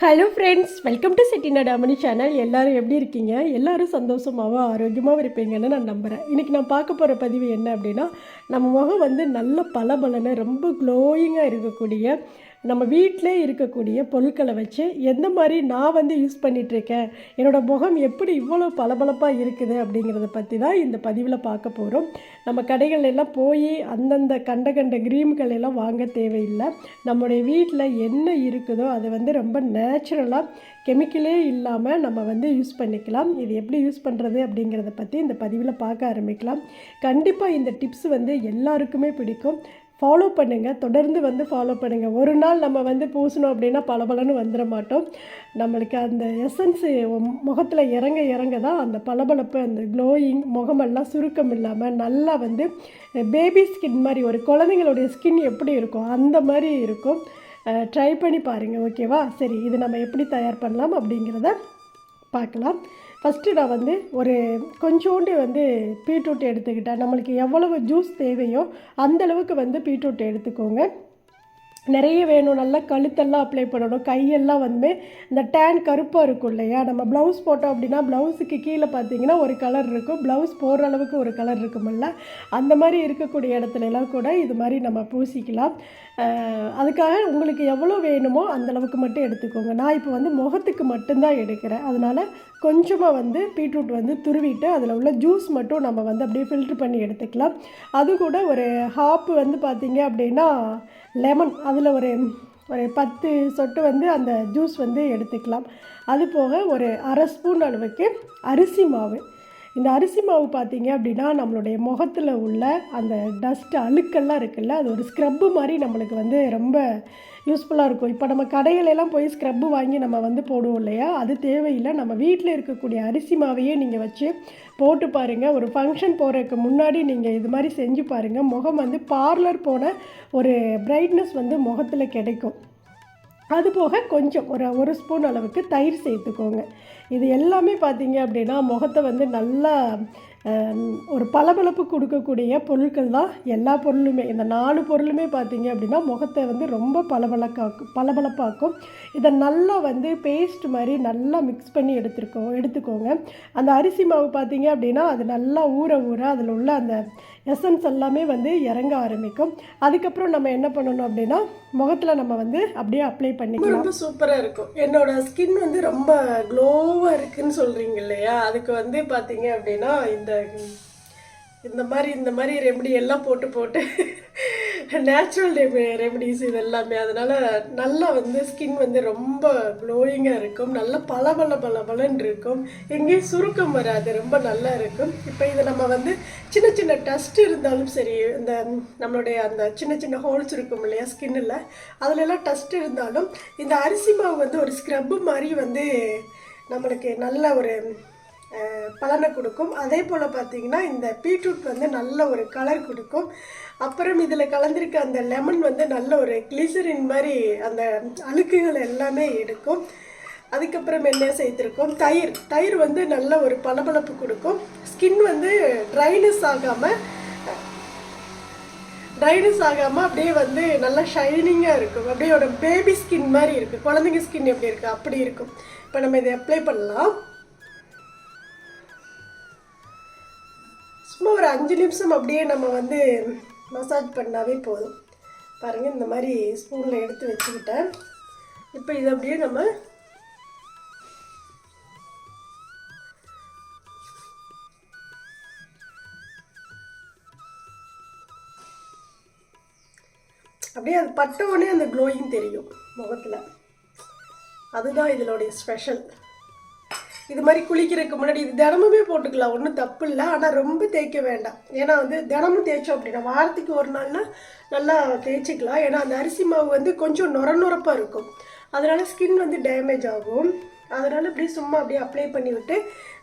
Hello friends welcome to செட்டினா டாமினி channel எல்லோரும் எப்படி இருக்கீங்க? எல்லோரும் சந்தோஷமாகவும் ஆரோக்கியமாகவும் இருப்பீங்கன்னு நான் நம்புகிறேன் இன்றைக்கி நான் பார்க்க போகிற பதிவு என்ன அப்படின்னா நம்ம முகம் வந்து நல்ல பளபளன்னு ரொம்ப க்ளோயிங்காக இருக்கக்கூடிய நம்ம வீட்டிலே இருக்கக்கூடிய பொருட்களை வச்சு எந்த மாதிரி நான் வந்து யூஸ் பண்ணிகிட்ருக்கேன் என்னோடய முகம் எப்படி இவ்வளோ பளபளப்பாக இருக்குது அப்படிங்கிறத பற்றி தான் இந்த பதிவில் பார்க்க போகிறோம் நம்ம கடைகள் எல்லாம் போய் அந்தந்த கண்ட கண்ட கிரீம்கள் எல்லாம் வாங்க தேவையில்லை. நம்முடைய வீட்டில் என்ன இருக்குதோ அதை வந்து ரொம்ப நேச்சுரலாக கெமிக்கலே இல்லாமல் நம்ம வந்து யூஸ் பண்ணிக்கலாம். இது எப்படி யூஸ் பண்ணுறது அப்படிங்கிறத பற்றி இந்த பதிவில் பார்க்க ஆரம்பிக்கலாம். கண்டிப்பாக இந்த டிப்ஸ் வந்து எல்லாருக்குமே பிடிக்கும். ஃபாலோ பண்ணுங்கள் தொடர்ந்து வந்து ஃபாலோ பண்ணுங்கள் ஒரு நாள் நம்ம வந்து பூசணும் அப்படின்னா பளபளன்னு வந்துட மாட்டோம். நம்மளுக்கு அந்த எசன்ஸு முகத்தில் இறங்க இறங்க தான் அந்த பளபளப்பு அந்த க்ளோயிங் முகமெல்லாம் சுருக்கம் இல்லாமல் நல்லா வந்து பேபி ஸ்கின் மாதிரி ஒரு குழந்தைங்களுடைய ஸ்கின் எப்படி இருக்கும் அந்த மாதிரி இருக்கும். ட்ரை பண்ணி பாருங்கள் ஓகேவா சரி இது நம்ம எப்படி தயார் பண்ணலாம் அப்படிங்கிறத பார்க்கலாம். ஃபஸ்ட்டு நான் வந்து ஒரு கொஞ்சோண்டு வந்து பீட்ரூட் எடுத்துக்கிட்டேன். நம்மளுக்கு எவ்வளவு ஜூஸ் தேவையோ அந்த அளவுக்கு வந்து பீட்ரூட் எடுத்துக்கோங்க. நிறைய வேணும். நல்லா கழுத்தெல்லாம் அப்ளை பண்ணணும். கையெல்லாம் வந்து இந்த டேன் கருப்பாக இருக்கும் இல்லையா? நம்ம ப்ளவுஸ் போட்டோம் அப்படின்னா ப்ளவுஸுக்கு கீழே பார்த்தீங்கன்னா ஒரு கலர் இருக்கும். ப்ளவுஸ் போடுற அளவுக்கு ஒரு கலர் இருக்குமில்ல அந்த மாதிரி இருக்கக்கூடிய இடத்துலலாம் கூட இது மாதிரி நம்ம பூசிக்கலாம். அதுக்காக உங்களுக்கு எவ்வளோ வேணுமோ அந்த அளவுக்கு மட்டும் எடுத்துக்கோங்க. நான் இப்போ வந்து முகத்துக்கு மட்டும்தான் எடுக்கிறேன். அதனால் கொஞ்சமாக வந்து பீட்ரூட் வந்து துருவிட்டு அதில் உள்ள ஜூஸ் மட்டும் நம்ம வந்து அப்படியே ஃபில்ட்ரு பண்ணி எடுத்துக்கலாம். அது கூட ஒரு ஹாப்பு வந்து பார்த்திங்க அப்படின்னா லெமன் அதில் ஒரு ஒரு பத்து சொட்டு வந்து அந்த ஜூஸ் வந்து எடுத்துக்கலாம். அது போக ஒரு அரை ஸ்பூன் அளவுக்கு அரிசி மாவு. இந்த அரிசி மாவு பார்த்தீங்க அப்படின்னா நம்மளுடைய முகத்தில் உள்ள அந்த டஸ்ட் அழுக்கெல்லாம் இருக்குல்ல அது ஒரு ஸ்க்ரப்பு மாதிரி நம்மளுக்கு வந்து ரொம்ப யூஸ்ஃபுல்லாக இருக்கும். இப்போ நம்ம கடைகளெல்லாம் போய் ஸ்க்ரப்பு வாங்கி நம்ம வந்து போடுவோம் இல்லையா? அது தேவையில்லை. நம்ம வீட்டில் இருக்கக்கூடிய அரிசி மாவையே நீங்கள் வச்சு போட்டு பாருங்கள் ஒரு ஃபங்க்ஷன் போகிறதுக்கு முன்னாடி நீங்கள் இது மாதிரி செஞ்சு பாருங்கள் முகம் வந்து பார்லர் போன ஒரு பிரைட்னஸ் வந்து முகத்தில் கிடைக்கும். அது போக கொஞ்சம் ஒரு ஒரு ஸ்பூன் அளவுக்கு தயிர் சேர்த்துக்கோங்க. இது எல்லாமே பார்த்தீங்க அப்படின்னா முகத்தை வந்து நல்லா ஒரு பளபளப்பு கொடுக்கக்கூடிய பொருட்கள் தான் எல்லா பொருளுமே. இந்த நாலு பொருளுமே பார்த்தீங்க அப்படின்னா முகத்தை வந்து ரொம்ப பளபளக்காக்கும் பளபளப்பாக்கும். இதை நல்லா வந்து பேஸ்ட் மாதிரி நல்லா மிக்ஸ் பண்ணி எடுத்துருக்கோம் எடுத்துக்கோங்க. அந்த அரிசி மாவு பார்த்தீங்க அப்படின்னா அது நல்லா ஊற ஊற அதில் உள்ள அந்த எசன்ஸ் எல்லாமே வந்து இறங்க ஆரம்பிக்கும். அதுக்கப்புறம் நம்ம என்ன பண்ணணும் அப்படின்னா முகத்தில் நம்ம வந்து அப்படியே அப்ளை பண்ணிக்கலாம். ரொம்ப சூப்பராக இருக்கும். என்னோட ஸ்கின் வந்து ரொம்ப க்ளோவாக இருக்குன்னு சொல்கிறீங்க இல்லையா? அதுக்கு வந்து பார்த்தீங்க அப்படின்னா இந்த இந்த மாதிரி இந்த மாதிரி ரெமடி எல்லாம் போட்டு போட்டு நேச்சுரல் ரெமடிஸ் இது எல்லாமே அதனால் நல்லா வந்து ஸ்கின் வந்து ரொம்ப க்ளோயிங்காக இருக்கும். நல்லா பல பல பல பலன் இருக்கும். எங்கேயும் சுருக்கம் வராது. ரொம்ப நல்லா இருக்கும். இப்போ இதை நம்ம வந்து சின்ன சின்ன டஸ்ட் இருந்தாலும் சரி இந்த நம்மளுடைய அந்த சின்ன சின்ன ஹோல்ஸ் இருக்கும் இல்லையா ஸ்கின்னில் அதிலெல்லாம் டஸ்ட் இருந்தாலும் இந்த அரிசி மாவு வந்து ஒரு ஸ்க்ரப்பு மாதிரி வந்து நம்மளுக்கு நல்ல ஒரு பலனை கொடுக்கும். அதே போல் பார்த்திங்கன்னா இந்த பீட்ரூட் வந்து நல்ல ஒரு கலர் கொடுக்கும். அப்புறம் இதில் கலந்திருக்க அந்த லெமன் வந்து நல்ல ஒரு கிளிசரின் மாதிரி அந்த அழுக்குகள் எல்லாமே எடுக்கும். அதுக்கப்புறம் என்ன சேர்த்துருக்கோம்? தயிர். தயிர் வந்து நல்ல ஒரு பளபளப்பு கொடுக்கும். ஸ்கின் வந்து ட்ரைனஸ் ஆகாமல் ட்ரைனஸ் ஆகாமல் அப்படியே வந்து நல்லா ஷைனிங்காக இருக்கும். அப்படியே ஒரு பேபி ஸ்கின் மாதிரி இருக்குது குழந்தைங்க ஸ்கின் எப்படி இருக்குது அப்படி இருக்கும். இப்போ நம்ம இதை அப்ளை பண்ணலாம். சும்மா ஒரு அஞ்சு நிமிஷம் அப்படியே நம்ம வந்து மசாஜ் பண்ணாவே போதும். பாருங்கள் இந்த மாதிரி ஸ்பூனில் எடுத்து வச்சுக்கிட்டேன். இப்போ இதை அப்படியே நம்ம அப்படியே அது பட்ட உடனே அந்த க்ளோயிங் தெரியும் முகத்தில். அதுதான் இதனுடைய ஸ்பெஷல் இது மாதிரி குளிக்கிறதுக்கு முன்னாடி இது தினமுமே போட்டுக்கலாம். ஒன்றும் தப்பு இல்லை. ஆனால் ரொம்ப தேய்க்க வேண்டாம். ஏன்னா வந்து தினமும் தேய்ச்சோம் அப்படின்னா வாரத்துக்கு ஒரு நாள்னா நல்லா தேய்ச்சிக்கலாம். ஏன்னா அந்த அரிசி மாவு வந்து கொஞ்சம் நுர நுரப்பாக இருக்கும். அதனால் ஸ்கின் வந்து டேமேஜ் ஆகும். அதனால் அப்படியே சும்மா அப்படியே அப்ளை பண்ணி விட்டு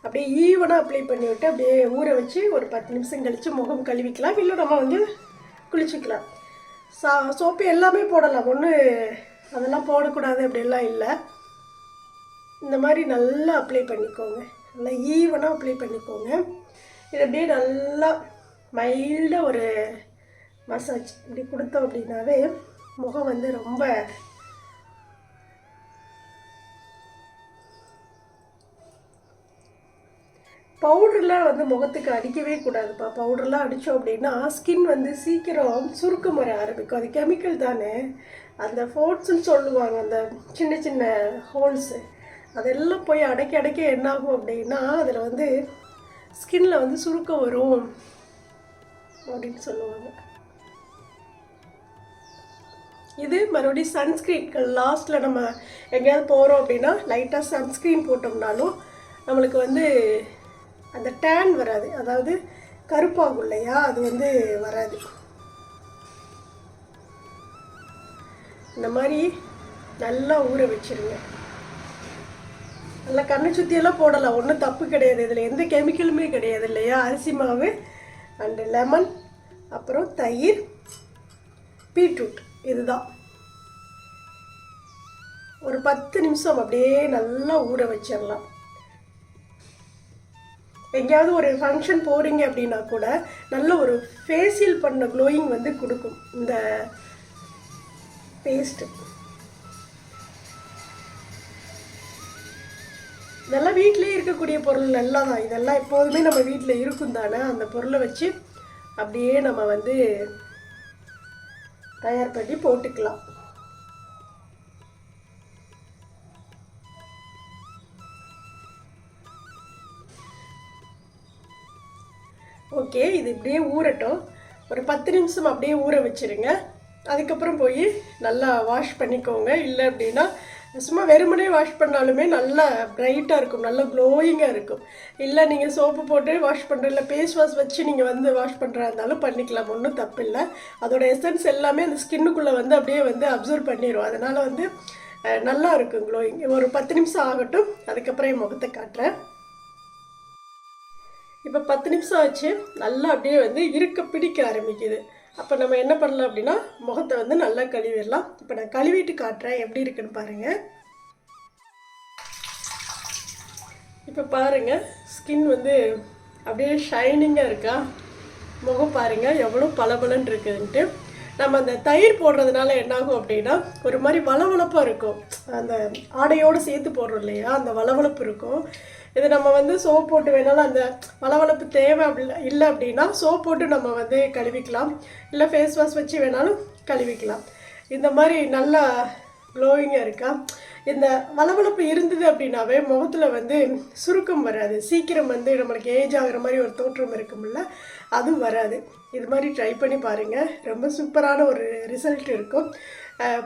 அப்படியே ஈவனாக அப்ளை பண்ணி விட்டு அப்படியே ஊற வச்சு ஒரு பத்து நிமிஷம் கழித்து முகம் கழுவிக்கலாம். இல்லை நம்ம வந்து குளிச்சுக்கலாம். சா சோப்பு எல்லாமே போடலாம். ஒன்று அதெல்லாம் போடக்கூடாது அப்படிலாம் இல்லை. இந்த மாதிரி நல்லா அப்ளை பண்ணிக்கோங்க. நல்லா ஈவனாக அப்ளை பண்ணிக்கோங்க. இது அப்படியே நல்லா மைல்டாக ஒரு மசாஜ் இப்படி கொடுத்தோம் அப்படின்னாவே முகம் வந்து ரொம்ப பவுடர்லாம் வந்து முகத்துக்கு அடிக்கவே கூடாதுப்பா. பவுடர்லாம் அடித்தோம் அப்படின்னா ஸ்கின் வந்து சீக்கிரம் சுருக்கம் வர ஆரம்பிக்கும். அது கெமிக்கல் தானே. அந்த ஃபோர்ட்ஸ்ன்னு சொல்லுவாங்க அந்த சின்ன சின்ன ஹோல்ஸு அதெல்லாம் போய் அடைக்க அடைக்க என்னாகும் அப்படின்னா அதில் வந்து ஸ்கின்ல வந்து சுருக்கம் வரும் அப்படின்னு சொல்லுவாங்க. இது மறுபடியும் சன்ஸ்க்ரீன் லாஸ்ட்டில் நம்ம எங்கேயாவது போகிறோம் அப்படின்னா லைட்டாக சன்ஸ்க்ரீன் போட்டோம்னாலும் நம்மளுக்கு வந்து அந்த டேன் வராது. அதாவது கருப்பாகும் இல்லையா? அது வந்து வராது. இந்த மாதிரி நல்லா ஊற வச்சிருங்க. நல்லா கண்ணை சுற்றியெல்லாம் போடலாம் ஒன்றும் தப்பு கிடையாது. இதில் எந்த கெமிக்கலுமே கிடையாது இல்லையா? அரிசி மாவு அண்டு லெமன் அப்புறம் தயிர் பீட்ரூட். இதுதான். ஒரு பத்து நிமிஷம் அப்படியே நல்லா ஊற வச்சிடலாம். எங்கேயாவது ஒரு ஃபங்க்ஷன் போகிறீங்க அப்படின்னா கூட நல்ல ஒரு ஃபேஷியல் பண்ண க்ளோயிங் வந்து கொடுக்கும். இந்த பேஸ்ட்டு இதெல்லாம் வீட்டிலே இருக்கக்கூடிய பொருள் நல்லா தான் இதெல்லாம் எப்போதுமே நம்ம வீட்டில் இருக்கும் தானே? அந்த பொருளை வச்சு அப்படியே நம்ம வந்து தயார் பண்ணி போட்டுக்கலாம். ஓகே இது இப்படியே ஊறட்டும். ஒரு பத்து நிமிஷம் அப்படியே ஊற வச்சிருங்க. அதுக்கப்புறம் போய் நல்லா வாஷ் பண்ணிக்கோங்க. இல்லை அப்படின்னா சும்மா வெறுமனே வாஷ் பண்ணாலுமே நல்லா பிரைட்டாக இருக்கும் நல்லா க்ளோயிங்காக இருக்கும். இல்லை நீங்கள் சோப்பு போட்டு வாஷ் பண்ணுற இல்லை ஃபேஸ் வாஷ் வச்சு நீங்கள் வந்து வாஷ் பண்ணுறா இருந்தாலும் பண்ணிக்கலாம் ஒன்றும் தப்பு இல்லை அதோட எசன்ஸ் எல்லாமே அந்த ஸ்கின்னுக்குள்ளே வந்து அப்படியே வந்து அப்சர்வ் பண்ணிடும் அதனால் வந்து நல்லா இருக்கும் க்ளோயிங் ஒரு பத்து நிமிஷம் ஆகட்டும் அதுக்கப்புறம் என் முகத்தை காட்டுறேன். இப்போ பத்து நிமிஷம் ஆச்சு நல்லா அப்படியே வந்து இருக்க பிடிக்க ஆரம்பிக்குது. அப்போ நம்ம என்ன பண்ணலாம் அப்படின்னா முகத்தை வந்து நல்லா கழுவிடலாம். இப்போ நான் கழுவிட்டு காட்டுறேன். எப்படி இருக்குன்னு பாருங்கள் இப்போ பாருங்கள் ஸ்கின் வந்து அப்படியே ஷைனிங்காக இருக்கா? முகம் பாருங்கள் எவ்வளோ பளபளன்னு இருக்குதுன்ட்டு நம்ம அந்த தயிர் போடுறதுனால என்னாகும் அப்படின்னா ஒரு மாதிரி வளவளப்பாக இருக்கும். அந்த ஆடையோடு சேர்த்து போடுறோம் இல்லையா? அந்த வளவளப்பு இருக்கும். இது நம்ம வந்து சோப் போட்டு வேணாலும் அந்த வளவளப்பு தேவை அப்படி இல்லை அப்படின்னா சோப் போட்டு நம்ம வந்து கழுவிக்கலாம். இல்லை ஃபேஸ் வாஷ் வச்சு வேணாலும் கழுவிக்கலாம். இந்த மாதிரி நல்லா க்ளோயிங்காக இருக்கா? இந்த வளவளப்பு இருந்தது அப்படின்னாவே முகத்தில் வந்து சுருக்கம் வராது. சீக்கிரம் வந்து நம்மளுக்கு ஏஜ் ஆகிற மாதிரி ஒரு தோற்றம் இருக்கும்ல அதுவும் வராது. இது மாதிரி ட்ரை பண்ணி பாருங்கள் ரொம்ப சூப்பரான ஒரு ரிசல்ட் இருக்கும்.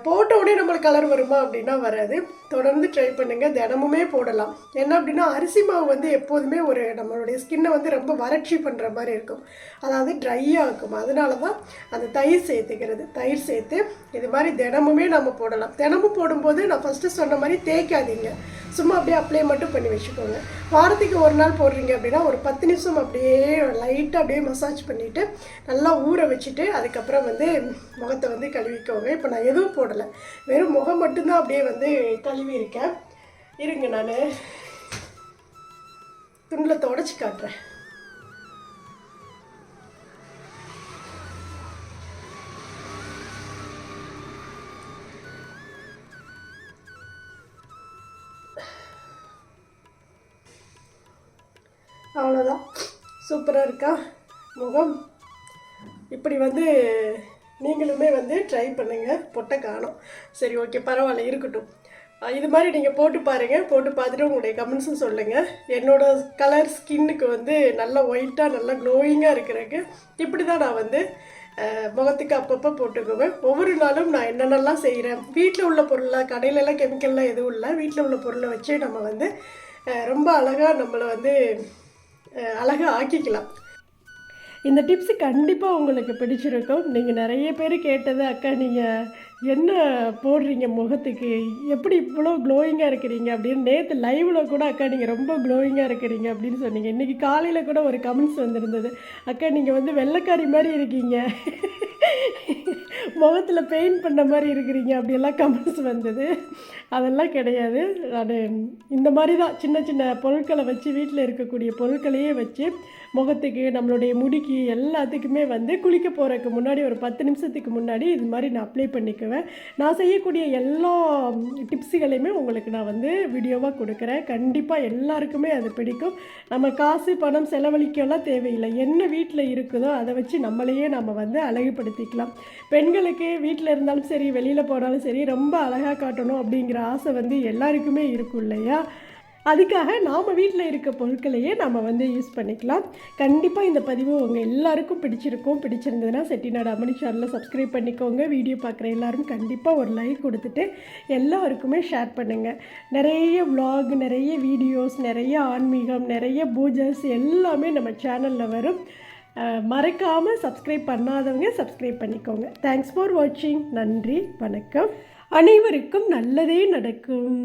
போட்ட உடனே நம்மளுக்கு கலர் வருமா அப்படின்னா வராது. தொடர்ந்து ட்ரை பண்ணுங்கள் தினமுமே போடலாம். என்ன அப்படின்னா அரிசி மாவு வந்து எப்போதுமே ஒரு நம்மளுடைய ஸ்கின்னை வந்து ரொம்ப வறட்சி பண்ணுற மாதிரி இருக்கும். அதாவது ட்ரையாக இருக்கும். அதனால தான் அந்த தயிர் சேர்த்துக்கிறது. தயிர் சேர்த்து இது மாதிரி தினமுமே நம்ம போடலாம். தினமும் போடும்போது நான் ஃபஸ்ட்டு சொன்ன மாதிரி தேய்க்காதீங்க. சும்மா அப்படியே அப்ளை மட்டும் பண்ணி வச்சுக்கோங்க. வாரத்துக்கு ஒரு நாள் போடுறீங்க அப்படின்னா ஒரு பத்து நிமிஷம் அப்படியே லைட்டாக அப்படியே மசாஜ் பண்ணிவிட்டு நல்லா ஊற வச்சுட்டு அதுக்கப்புறம் வந்து முகத்தை வந்து கழுவிக்கோங்க. இப்போ நான் எதுவும் போடலை. வெறும் முகம் மட்டும்தான் அப்படியே வந்து கழுவி இருக்கேன். இருங்க நான். துண்டில் தொடச்சி காட்டுறேன். அவ்வளோதான் சூப்பராக இருக்கா முகம்? இப்படி வந்து நீங்களுமே வந்து ட்ரை பண்ணுங்கள் பொட்டை காணும். சரி ஓகே பரவாயில்ல இருக்கட்டும். இது மாதிரி நீங்கள் போட்டு பாருங்கள் போட்டு பார்த்துட்டு உங்களுடைய கமெண்ட்ஸும் சொல்லுங்கள் என்னோடய கலர் ஸ்கின்னுக்கு வந்து நல்லா ஒயிட்டாக நல்லா க்ளோயிங்காக இருக்கிறதுக்கு இப்படி தான் நான் வந்து முகத்துக்கு அப்பப்போ போட்டுக்குவேன். ஒவ்வொரு நாளும் நான் என்னென்னலாம் செய்கிறேன் வீட்டில் உள்ள பொருளாக கடையிலலாம் கெமிக்கல்லாம் எதுவும் இல்லை. வீட்டில் உள்ள பொருளை வச்சு நம்ம வந்து ரொம்ப அழகாக நம்மளை வந்து அழகாக ஆக்கிக்கலாம். இந்த டிப்ஸ் கண்டிப்பாக உங்களுக்கு பிடிச்சிருக்கும். நீங்கள் நிறைய பேர் கேட்டது அக்கா நீங்கள் என்ன போடுறீங்க முகத்துக்கு? எப்படி இவ்வளோ க்ளோயிங்காக இருக்கிறீங்க அப்படின்னு நேற்று லைவில் கூட அக்கா நீங்கள் ரொம்ப க்ளோயிங்காக இருக்கிறீங்க அப்படின்னு சொன்னீங்க. இன்றைக்கி காலையில் கூட ஒரு கமெண்ட்ஸ் வந்திருந்தது. அக்கா நீங்கள் வந்து வெள்ளைக்காரி மாதிரி இருக்கீங்க. முகத்தில் பெயிண்ட் பண்ண மாதிரி இருக்கிறீங்க அப்படியெல்லாம் கமெண்ட்ஸ் வந்தது. அதெல்லாம் கிடையாது. நான் இந்த மாதிரி தான். சின்ன சின்ன பொருட்களை வச்சு வீட்டில் இருக்கக்கூடிய பொருட்களையே வச்சு முகத்துக்கு நம்மளுடைய முடிக்கு எல்லாத்துக்குமே வந்து குளிக்க போகிறதுக்கு முன்னாடி ஒரு பத்து நிமிஷத்துக்கு முன்னாடி இது மாதிரி நான் அப்ளை பண்ணிக்குவேன் போடுவேன் நான் செய்யக்கூடிய எல்லா டிப்ஸுகளையுமே உங்களுக்கு நான் வந்து வீடியோவாக கொடுக்குறேன். கண்டிப்பாக எல்லாருக்குமே அது பிடிக்கும். நம்ம காசு பணம் செலவழிக்கலாம் தேவையில்லை. என்ன வீட்டில் இருக்குதோ அதை வச்சு நம்மளையே நம்ம வந்து அழகுபடுத்திக்கலாம். பெண்களுக்கு வீட்டில் இருந்தாலும் சரி வெளியில் போனாலும் சரி ரொம்ப அழகாக காட்டணும் அப்படிங்கிற ஆசை வந்து எல்லாருக்குமே இருக்கும் இல்லையா? அதுக்காக நாம் வீட்டில் இருக்க பொருட்களையே நம்ம வந்து யூஸ் பண்ணிக்கலாம். கண்டிப்பாக இந்த பதிவு உங்கள் எல்லாருக்கும் பிடிச்சிருக்கும். பிடிச்சிருந்ததுன்னா செட்டிநாடு அம்மணி சேனலில் சப்ஸ்கிரைப் பண்ணிக்கோங்க. வீடியோ பார்க்குற எல்லாரும் கண்டிப்பாக ஒரு லைக் கொடுத்துட்டு எல்லாருக்குமே ஷேர் பண்ணுங்கள் நிறைய விலாக் நிறைய வீடியோஸ் நிறைய ஆன்மீகம் நிறைய பூஜஸ் எல்லாமே நம்ம சேனலில் வரும். மறக்காமல் சப்ஸ்கிரைப் பண்ணாதவங்க சப்ஸ்கிரைப் பண்ணிக்கோங்க. தேங்க்ஸ் ஃபார் வாட்சிங் நன்றி வணக்கம். அனைவருக்கும் நல்லதே நடக்கும்.